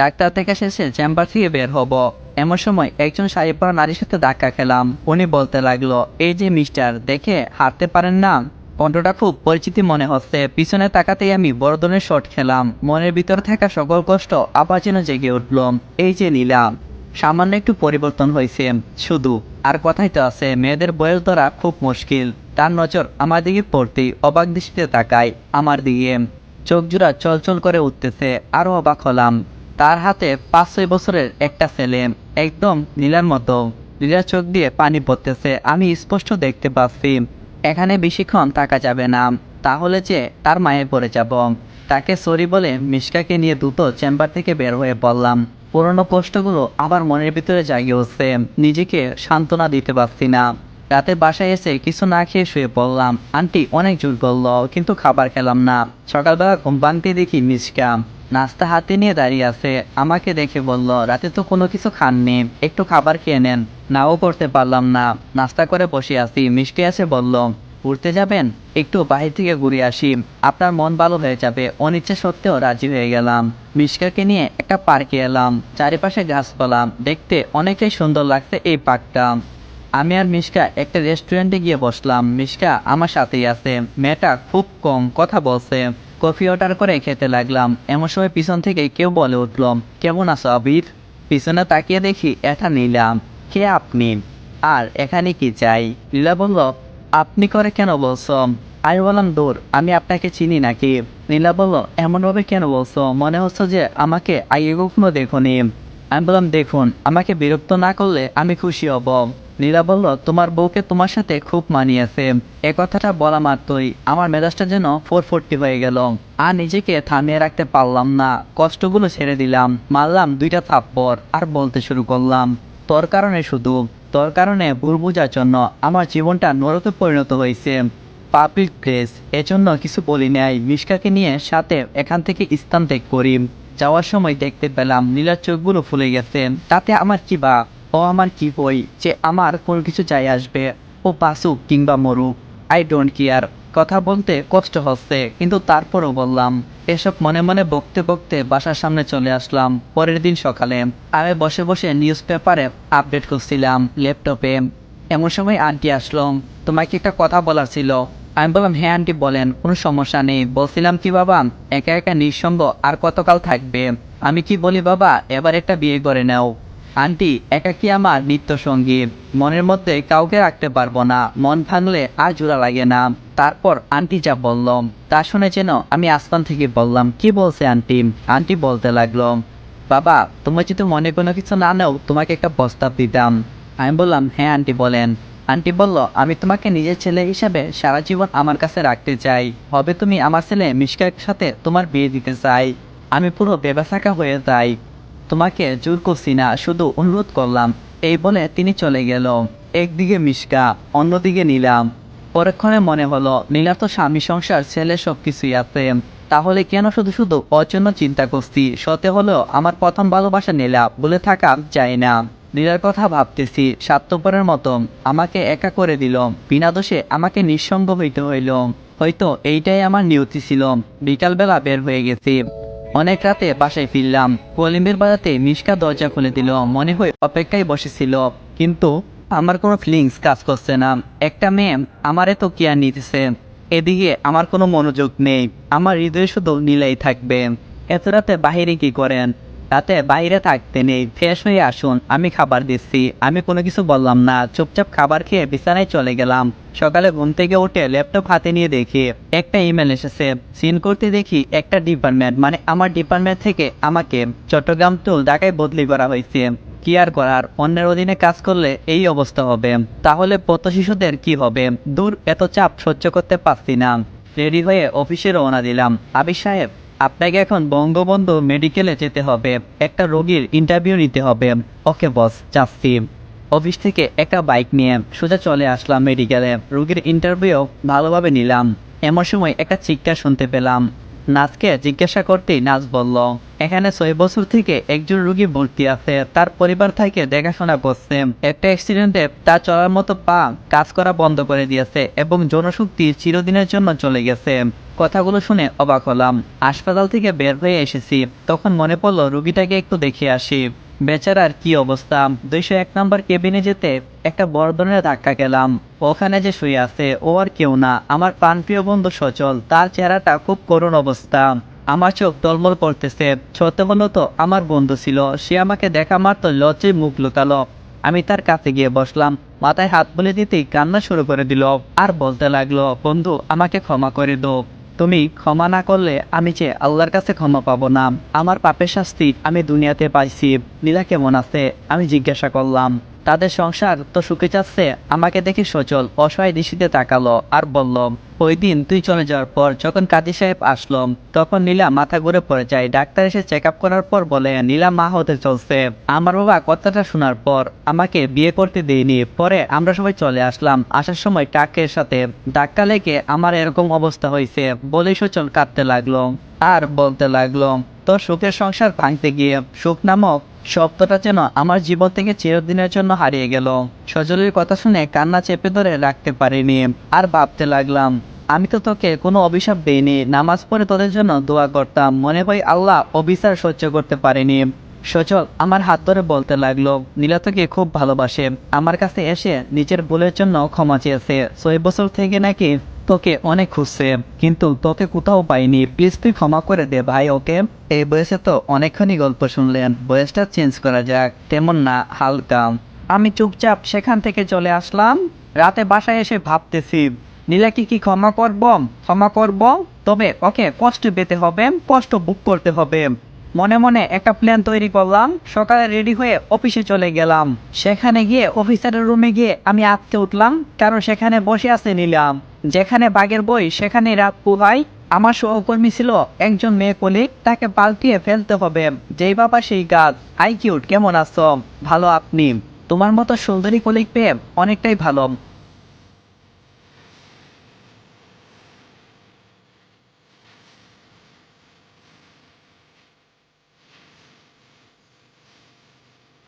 Doctor থেকে শেষে chamber থেকে বের হব। এমন সময় একজন শাড়ি পরা নারীর সাথে ধাক্কা খেলাম। উনি বলতে লাগল, এই যে মিস্টার, দেখে হাঁটতে পারেন না? কণ্ঠটা খুব পরিচিতি মনে হচ্ছে। পিছনে তাকাতেই আমি বড় ধরনের শট খেলাম। মনের ভিতরে থাকা সকল কষ্ট আবার যেন জেগে উঠল। এই যে নিলাম সামান্য একটু পরিবর্তন হয়েছে। শুধু, আর কথাই তো আছে, মেয়েদের বয়স ধরা খুব মুশকিল। তার নজর আমার দিকে পড়তেই অবাক দৃষ্টিতে তাকায়। আমার দিকে চোখ জোড়া চলচল করে উঠতেছে, আরও অবাক হলাম। তার হাতে পাঁচ ছয় বছরের একটা ছেলে, একদম নীলার মতো। নীলার চোখ দিয়ে পানি পড়তেছে, আমি স্পষ্ট দেখতে পাচ্ছি। এখানে বেশিক্ষণ থাকা যাবে না, তাহলে যে তার মায়ে পড়ে যাব। তাকে সরি বলে মিশকাকে নিয়ে দ্রুত চেম্বার থেকে বের হয়ে পড়লাম। পুরনো কষ্টগুলো আবার মনের ভিতরে জাগিয়ে উঠছে, নিজেকে সান্ত্বনা দিতে পারছি না। রাতে বাসায় এসে কিছু না খেয়ে শুয়ে পড়লাম। আন্টি অনেক জোর করল কিন্তু খাবার খেলাম না। সকালবেলা ঘুম ভাঙতে দেখি মিসকা নাস্তা হাতে নিয়ে দাঁড়িয়ে আছে। আমাকে দেখে বলল, রাতে তো কোনো কিছু খাননি। একটু খাবার খেয়ে নেন। নাও করতে পারলাম না। নাস্তা করে বসে আছি। মিষ্টি আছে বলল ঘুরতে যাবেন? একটু বাহির থেকে ঘুরে আসি। আপনার মন ভালো হয়ে যাবে। অনিচ্ছা সত্ত্বেও রাজি হয়ে গেলাম। মিশকাকে নিয়ে একটা পার্কে এলাম। চারিপাশে গাছপালা। দেখতে অনেকটাই সুন্দর লাগছে এই পার্কটা। আমি আর মিশকা একটা রেস্টুরেন্টে গিয়ে বসলাম। মিশকা আমার সাথেই আছে। মেয়েটা খুব কম কথা বলছে। কফি অর্ডার করে খেতে লাগলাম। এমন সময় পিছন থেকে কেউ বলে উঠল, কেমন আছো আবির? পিছনে তাকিয়ে দেখি এটা নিলাম কে আপনি? আর এখানে কি চাই? লীলা বলল, আপনি করে কেন বলছো? আমি বললাম, দূর, আমি আপনাকে চিনি নাকি? নীলা বলল, এমনভাবে কেন বলছো? মনে হচ্ছে যে আমাকে আগে কখনো দেখোনি। আমি বললাম, দেখুন, আমাকে বিরক্ত না করলে আমি খুশি হব। নীলা বলল, তোমার বউকে তোমার সাথে খুব মানিয়েছে। এ কথাটা বলা মাত্রই আমার মেজাজটা যেন ফোর ফোরটি হয়ে গেল। আর নিজেকে থামিয়ে রাখতে পারলাম না। কষ্টগুলো ছেড়ে দিলাম। মারলাম দুইটা থাপ্পড় আর বলতে শুরু করলাম। তোর কারণে শুধু, তোর কারণে ভুল বোঝার জন্য আমার জীবনটা নরকে পরিণত হয়েছে। পাবলিক প্লেস এজন্য কিছু বলি নাই। মিশকাকে নিয়ে সাথে এখান থেকে স্থান ত্যাগ করি। যাওয়ার সময় দেখতে পেলাম নীলার চোখগুলো ফুলে গেছে। তাতে আমার কি বা? ও আমার কি বই যে আমার কোনো কিছু চাই আসবে। ও বাসুক কিংবা মরুক। আই ডোন্ট কেয়ার কথা বলতে কষ্ট হচ্ছে, কিন্তু তারপরও বললাম, এসব মনে মনে বকতে বকতে বাসার সামনে চলে আসলাম। পরের দিন সকালে আমি বসে বসে নিউজ পেপারে আপডেট করছিলাম ল্যাপটপে। এমন সময় আন্টি আসলো তোমাকে একটা কথা বলার ছিল? আমি বললাম হ্যাঁ আন্টি, বলেন, কোনো সমস্যা নেই। বলছিলাম, কি বাবা, একা একা নিঃসঙ্গ, আর কতকাল থাকবে? আমি কি বলি বাবা, এবার একটা বিয়ে করে নাও। আন্টি, একা কি আমার নিত্য সঙ্গী মনের মধ্যে কাউকে রাখতে পারব না। মন ভাঙলে আর জোড়া লাগে না। তারপর আন্টি যা বললাম তা শুনে যেন আমি আসমান থেকে বললাম, কি বলছে আন্টি? আন্টি বলতে লাগল, বাবা তুমি যদি মনে কোনো কিছু না নাও, তোমাকে একটা প্রস্তাব দিতাম। আমি বললাম হ্যাঁ আন্টি, বলেন। আন্টি বলল, আমি তোমাকে নিজের ছেলে হিসাবে সারা জীবন আমার কাছে রাখতে চাই। হবে তুমি আমার ছেলে মিশকার সাথে তোমার বিয়ে দিতে চাই। আমি পুরো বেবাসাকা হয়ে যাই। তোমাকে জোর করছি না, শুধু অনুরোধ করলাম। এই বলে তিনি চলে গেল। একদিকে মিশকা, অন্যদিকে নিলাম। পরক্ষণে মনে হলো, নীলার তো স্বামী সংসার, ছেলে সব কিছুই আছে। তাহলে কেন শুধু শুধু অচন্য চিন্তা করছি? সতে হলো, আমার প্রথম ভালোবাসা নীলা বলে থাকা যায় না। নীলার কথা ভাবতেছি স্বার্থপরের মতো আমাকে একা করে দিল বিনা দোষে আমাকে নিঃসঙ্গ হইতে হইল। হয়তো এইটাই আমার নিয়তি ছিল। বিকালবেলা বের হয়ে গেছি। অনেক রাতে বাসায় ফিরলাম। কলিমের বাজাতে মিশকা দরজা খুলে দিল। মনে হয় অপেক্ষায় বসেছিল। কিন্তু আমার কোনো ফিলিংস কাজ করছে না। একটা মেয়ে আমার এত কেয়ার নিতেছে। এদিকে আমার কোনো মনোযোগ নেই। আমার হৃদয়ে শুধু নীলাই থাকবে। এত রাতে বাহিরে কি করেন? রাতে বাইরে থাকতে নেই, ফ্রেশ হয়ে আসুন, আমি খাবার দিচ্ছি। আমি কোনো কিছু বললাম না, চুপচাপ খাবার খেয়ে বিছানায় চলে গেলাম। সকালে ঘুম থেকে উঠে ল্যাপটপ হাতে নিয়ে দেখি, একটা ইমেল এসেছে। সিন করতে দেখি একটা ডিপার্টমেন্ট মানে আমার ডিপার্টমেন্ট থেকে আমাকে, চট্টগ্রাম টুল ঢাকায় বদলি করা হয়েছে। কি আর করার, অন্যের অধীনে কাজ করলে এই অবস্থা হবে। তাহলে পত শিশুদের কি হবে? দূর, এত চাপ সহ্য করতে পারছি না। রেডি হয়ে অফিসে রওনা দিলাম। আবির সাহেব আপনাকে এখন বঙ্গবন্ধু মেডিকেলে যেতে হবে। একটা রোগীর ইন্টারভিউ নিতে হবে। ওকে বস যাচ্ছি। অফিস থেকে একটা বাইক নিয়ে সোজা চলে আসলাম মেডিকেলে রোগীর ইন্টারভিউ ভালোভাবে নিলাম। এমন সময় একটা চিৎকার শুনতে পেলাম। নাচকে জিজ্ঞাসা করতেই নাচ বলল, এখানে ছয় বছর থেকে একজন রুগী ভর্তি আছে, তার পরিবার থেকে দেখাশোনা করছে। একটা অ্যাক্সিডেন্টে তার চলার মতো পা কাজ করা বন্ধ করে দিয়েছে এবং জনশক্তি চিরদিনের জন্য চলে গেছে। কথাগুলো শুনে অবাক হলাম। হাসপাতাল থেকে বের হয়ে এসেছি। তখন মনে পড়ল রুগীটাকে একটু দেখে আসি। বেচারার কি অবস্থা? দুইশো এক নম্বর কেবিনে যেতে একটা বড় ধরনের ধাক্কা খেলাম। ওখানে যে শুয়ে আছে, ও আর কেউ না। আমার প্রাণপ্রিয় বন্ধু সচল, তার চেহারাটা খুব করুণ অবস্থা। আমার চোখ টলমল করতেছে। সত্যি বলতো আমার বন্ধু ছিল। সে আমাকে দেখা মাত্র লজ্জায় মুখ লুকালো আমি তার কাছে গিয়ে বসলাম। মাথায় হাত বলে দিতেই কান্না শুরু করে দিল। আর বলতে লাগল, বন্ধু, আমাকে ক্ষমা করে দো। তুমি ক্ষমা না করলে আমি যে আল্লাহর কাছে ক্ষমা পাবো না, আমার পাপের শাস্তি আমি দুনিয়াতে পাইছি। নীলা কেমন আছে? আমি জিজ্ঞাসা করলাম। তাদের সংসার তো সুখে যাচ্ছে। আমাকে দেখে সচল অসহায় দৃষ্টিতে তাকালো আর বলল, ওই দিন তুই চলে যাওয়ার পর যখন কাজী সাহেব আসলো, তখন নীলা মাথা ঘুরে পড়ে যায়। ডাক্তার এসে চেক আপ করার পর বলে, নীলা মা হতে চলছে। আমার বাবা কথাটা শোনার পর আমাকে বিয়ে করতে দেয়নি। পরে আমরা সবাই চলে আসলাম। আসার সময় টাকের সাথে ধাক্কা লেগে আমার এরকম অবস্থা হয়েছে বলেই সচল কাঁদতে লাগল আর বলতে লাগল তোর সুখের সংসার ভাঙতে গিয়ে সুখ নামক শব্দটা যেন আমার জীবন থেকে চিরদিনের জন্য হারিয়ে গেল। সজলের কথা শুনে কান্না চেপে ধরে রাখতে পারিনি, আর ভাবতে লাগলাম, আমি তো তোকে কোনো অভিশাপ দেইনি, নামাজ পড়ে তোদের জন্য দোয়া করতাম, মনে হয় আল্লাহ অভিশাপ সহ্য করতে পারিনি। সচল আমার হাত ধরে বলতে লাগল, নীলা তোকে খুব ভালোবাসে, আমার কাছে এসে নিজের ভুলের জন্য ক্ষমা চেয়েছে, ছয় বছর থেকে নাকি তোকে অনেক খুঁজছে কিন্তু তোকে কোথাও পাইনি। প্লিজ তুই ক্ষমা করে দে ভাই, ওকে? এই বয়সে তো অনেকক্ষণই গল্প শুনলেন। বয়সটা চেঞ্জ করা যাক, তেমন না, হালকা। আমি চুপচাপ সেখান থেকে চলে আসলাম। রাতে বাসায় এসে ভাবতেছি, নীলাকে কি ক্ষমা করব? ক্ষমা করব? তবে ওকে কষ্ট পেতে হবে, কষ্ট বুক করতে হবে। মনে মনে একটা প্ল্যান তৈরি করলাম। সকালে রেডি হয়ে অফিসে চলে গেলাম। সেখানে গিয়ে অফিসারের রুমে গিয়ে আমি আঁকতে উঠলাম। কারণ সেখানে বসে আছে নিলাম যেখানে বাঘের বই, সেখানে রাত পুহাই। আমার সহকর্মী ছিল একজন মেয়ে কলিক তাকে পাল্টিয়ে ফেলতে হবে। যেই বাবা সেই গাছ। আই কিউট, কেমন আছো? ভালো আপনি? তোমার মতো সুন্দরী কলিক পেয়ে অনেকটাই ভালো।